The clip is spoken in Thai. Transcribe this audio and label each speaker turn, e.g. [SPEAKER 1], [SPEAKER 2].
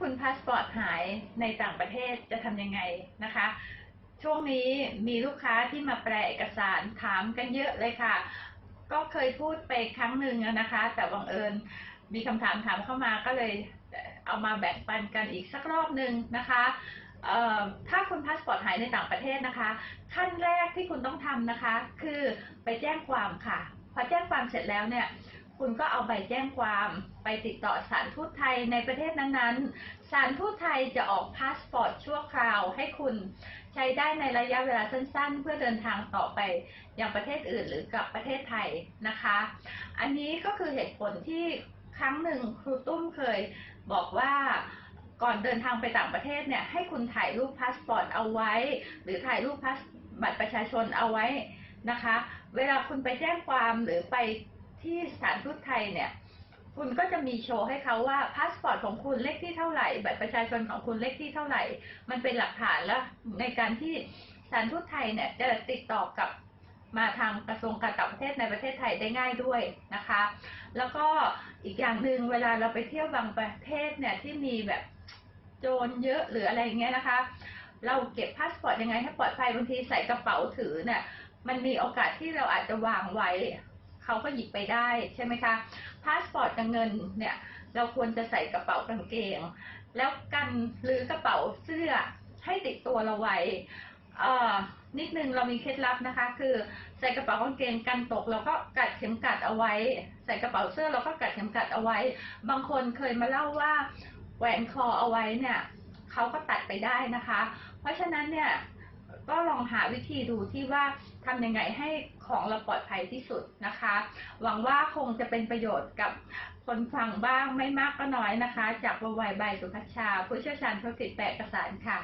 [SPEAKER 1] คุณพาสปอร์ตหายในต่างประเทศจะทำยังไงนะคะ ช่วงนี้มีลูกค้าที่มาแปลเอกสารถามกันเยอะเลยค่ะ ก็เคยพูดไปครั้งหนึ่งอะนะคะ แต่บังเอิญมีคำถามถามเข้ามาก็เลยเอามาแบ่งปันกันอีกสักรอบหนึ่งนะคะถ้าคุณพาสปอร์ตหายในต่างประเทศนะคะ ขั้นแรกที่คุณต้องทำนะคะ คือไปแจ้งความค่ะ พอแจ้งความเสร็จแล้วเนี่ย คุณก็เอาใบแจ้งความไปติดต่อสถารทูตไทยในประเทศนั้นๆสถารทูตไทยจะออกพาสปอร์ตชั่วคราวให้คุณใช้ได้ในระยะเวลาสั้นๆ เพื่อเดินทางต่อไปยังประเทศอื่นหรือกลับประเทศไทยนะคะ อันนี้ก็คือเหตุผลที่ครั้งหนึ่งครูตุ้มเคยบอกว่าก่อนเดินทางไปต่างประเทศเนี่ยให้คุณถ่ายรูปพาสปอร์ตเอาไว้ หรือถ่ายรูปพาสบัตรประชาชนเอาไว้นะคะ เวลาคุณไปแจ้งความหรือไป ที่สถานทูตไทยเนี่ย คุณก็จะมีโชว์ให้เขาว่าพาสปอร์ตของคุณเลขที่เท่าไหร่บัตรประชาชนของคุณเลขที่เท่าไหร่ มันเป็นหลักฐานแล้วในการที่สถานทูตไทยเนี่ยจะติดต่อกับมาทางกระทรวงการต่างประเทศในประเทศไทยได้ง่ายด้วยนะคะ แล้วก็อีกอย่างหนึ่งเวลาเราไปเที่ยวบางประเทศเนี่ยที่มีแบบโจรเยอะหรืออะไรเงี้ยนะคะ เราเก็บพาสปอร์ตยังไงให้ปลอดภัยบางทีใส่กระเป๋าถือเนี่ยมันมีโอกาสที่เราอาจจะวางไว้ เขาก็หยิบไปได้ใช่ไหมคะพาสปอร์ตกับเงินเนี่ยเราควรจะใส่กระเป๋ากางเกง แล้วกันหรือกระเป๋าเสื้อให้ติดตัวเราไว้เอ่อนิดนึงเรามีเคล็ดลับนะคะ คือใส่กระเป๋ากางเกงกันตกเราก็กัดเข็มกัดเอาไว้ ใส่กระเป๋าเสื้อเราก็กัดเข็มกัดเอาไว้ บางคนเคยมาเล่าว่าแหวนคอเอาไว้เนี่ยเขาก็ตัดไปได้นะคะ เพราะฉะนั้นเนี่ย ก็ลองหาวิธีดูที่ว่าทำยังไงให้ของเราปลอดภัยที่สุดนะคะ หวังว่าคงจะเป็นประโยชน์กับคนฟังบ้างไม่มากก็น้อยนะคะ จากวัยใบสุภัชชา ผู้เชี่ยวชาญธุรกิจแปะกระสานค่ะ